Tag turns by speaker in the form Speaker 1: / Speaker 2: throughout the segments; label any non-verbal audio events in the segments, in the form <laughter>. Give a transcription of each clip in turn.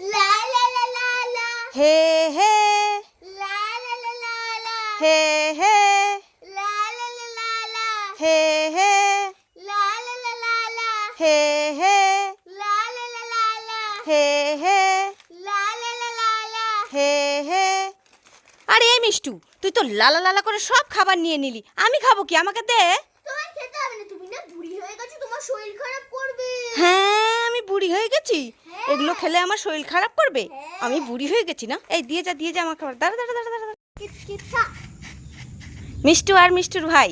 Speaker 1: লা লা লা লা লা
Speaker 2: হে হে
Speaker 1: লা লা লা লা লা
Speaker 2: হে হে
Speaker 1: লা লা লা লা লা
Speaker 2: হে হে
Speaker 1: লা লা লা লা লা
Speaker 2: হে হে
Speaker 1: লা লা লা লা লা
Speaker 2: হে হে
Speaker 1: লা লা লা লা লা
Speaker 2: হে হে আরে এই মিষ্টু তুই তো লালা লালা করে সব খাবার নিয়ে নিলি আমি খাব কি আমাকে দে
Speaker 1: তোমার খেতে হবে না তুমি না বুড়ি হয়ে গেছো তোমার শরীর খারাপ করবে
Speaker 2: হ্যাঁ আমি বুড়ি হয়ে গেছি?
Speaker 1: হ্যাঁ।
Speaker 2: এগুলো খেলে আমার শরীর খারাপ করবে?
Speaker 1: হ্যাঁ।
Speaker 2: আমি বুড়ি হয়ে গেছি না? এই দিয়ে যা দিয়ে যা আমার খাবার দাঁড়া দাঁড়া দাঁড়া দাঁড়া। মিষ্টু আর মিষ্টুর ভাই।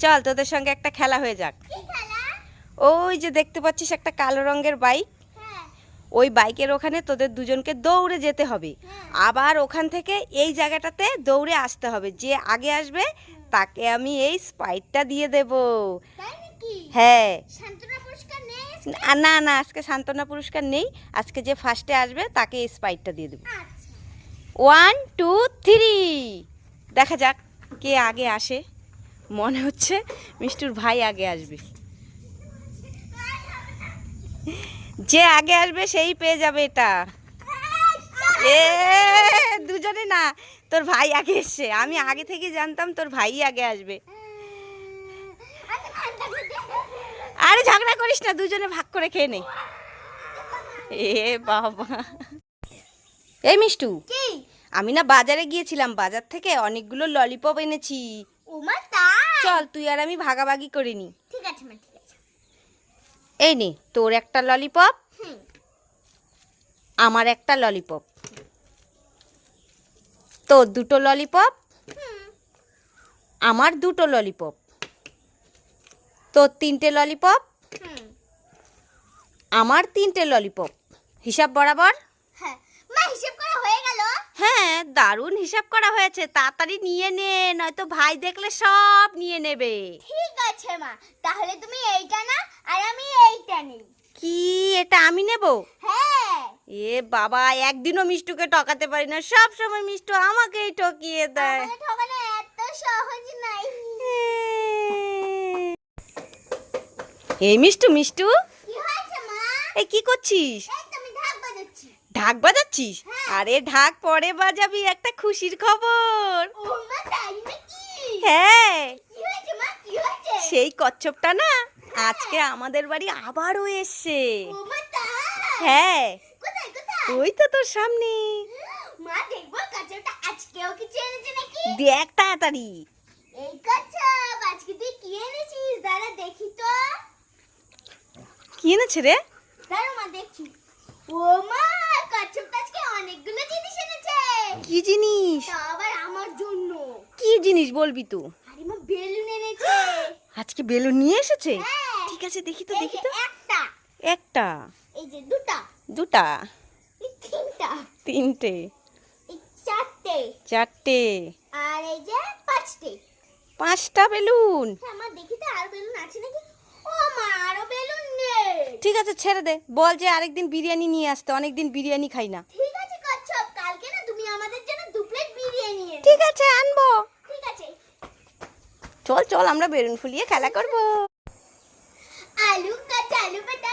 Speaker 2: চল তোদের সঙ্গে একটা খেলা হয়ে যাক। ওই যে দেখতে পাচ্ছিস একটা কালো রঙের বাইক?
Speaker 1: হ্যাঁ।
Speaker 2: ওই বাইকের ওখানে তোদের দুজনকে দৌড়ে যেতে হবে। আবার ওখান থেকে এই জায়গাটাতে দৌড়ে আসতে হবে। যে আগে আসবে তাকে আমি এই স্পাইটটা দিয়ে দেব। হ্যাঁ। না না, আজকে সান্ত্বনা পুরস্কার নেই। আজকে যে ফার্স্টে আসবে, তাকে স্পাইটটা দিয়ে দেবো। ওয়ান টু থ্রি দেখা যাক কে আগে আসে। মনে হচ্ছে মিষ্টুর ভাই আগে আসবে। যে আগে আসবে, সেই পেয়ে যাবে এটা। এ, দুজনে না, তোর ভাই আগে এসছে। আমি আগে থেকে জানতাম তোর ভাই আগে আসবে। আরে ঝগড়া করিস না দুজনে ভাগ করে খেয়ে নে। এ বাবা। এই মিষ্টু
Speaker 1: কি?
Speaker 2: আমি না বাজারে গিয়েছিলাম বাজার থেকে অনেকগুলো ললিপপ এনেছি। চল তুই আর আমি ভাগাভাগি করে নি।
Speaker 1: ঠিক আছে মা ঠিক আছে।
Speaker 2: এই নে তোর একটা ললিপপ
Speaker 1: হুম।
Speaker 2: আমার একটা ললিপপ তোর দুটো ললিপপ
Speaker 1: হুম।
Speaker 2: আমার দুটো ললিপপ তোর তিনটে ললিপপ আমার তিনটে ললিপপ হিসাব বরাবর?
Speaker 1: হ্যাঁ। মা হিসেব করা হয়ে গেল?
Speaker 2: হ্যাঁ দারুণ হিসাব করা হয়েছে। তাড়াতাড়ি নিয়ে নে নয়তো ভাই দেখলে সব নিয়ে নেবে।
Speaker 1: ঠিক আছে মা তাহলে তুমি এইটা না আর আমি এইটা নিই।
Speaker 2: কি এটা আমি নেব?
Speaker 1: হ্যাঁ।
Speaker 2: এ বাবা একদিনও মিষ্টুকে টকাতে পারি না। সব সময় মিষ্টু আমাকেই ঠকিয়ে দেয়।
Speaker 1: ঠকানো এত সহজ নাই
Speaker 2: এই মিষ্টু মিষ্টু। এই কি করছিস?
Speaker 1: ঢাক
Speaker 2: বাজাচ্ছিস?
Speaker 1: হ্যাঁ।
Speaker 2: আরে ঢাক পরে বাজাবি একটা খুশির খবর। হ্যাঁ। সেই কচ্ছপটা না আজকে আমাদের বাড়ি আবারও এসছে। হ্যাঁ। ওই তো তোর সামনে। দেখ তাড়াতাড়ি।
Speaker 1: এই কাঁচপ আজকে তুই কি এনেছিস? দাঁড়া দেখি তো।
Speaker 2: কি এনেছে রে?
Speaker 1: দাঁড়া মা দেখছি। ও মা কাঁচপ আজকে অনেকগুলো জিনিস এনেছে।
Speaker 2: কি জিনিস?
Speaker 1: আবার আমার জন্য।
Speaker 2: কি জিনিস বলবি তো
Speaker 1: আরে মা বেলুন এনেছে। <gasps>
Speaker 2: আজকে বেলুন নিয়ে এসেছে?
Speaker 1: হ্যাঁ।
Speaker 2: ঠিক আছে দেখি তো দেখি তো।
Speaker 1: একটা।
Speaker 2: একটা?
Speaker 1: এই যে দুটা।
Speaker 2: দুটা?
Speaker 1: তিনটা।
Speaker 2: তিনটে?
Speaker 1: চারটে।
Speaker 2: চারটে?
Speaker 1: আর এই যে পাঁচটে।
Speaker 2: পাঁচটা বেলুন?
Speaker 1: হ্যাঁ মা দেখি তো আর বেলুন আছে নাকি ও মা আরও বেলুন নেই
Speaker 2: ঠিক আছে ছেড়ে দে। বল যে আরেকদিন বিরিয়ানি নিয়ে আসতে অনেকদিন বিরিয়ানি খাই না।
Speaker 1: ঠিক আছে কচ্ছপ কালকে না তুমি আমাদের জন্য দু প্লেট বিরিয়ানি এনে
Speaker 2: ঠিক আছে আনব।
Speaker 1: ঠিক আছে।
Speaker 2: চল চল আমরা বেরুন ফুলিয়ে খেলা করব।
Speaker 1: আলু কাঁচা আলু বেটা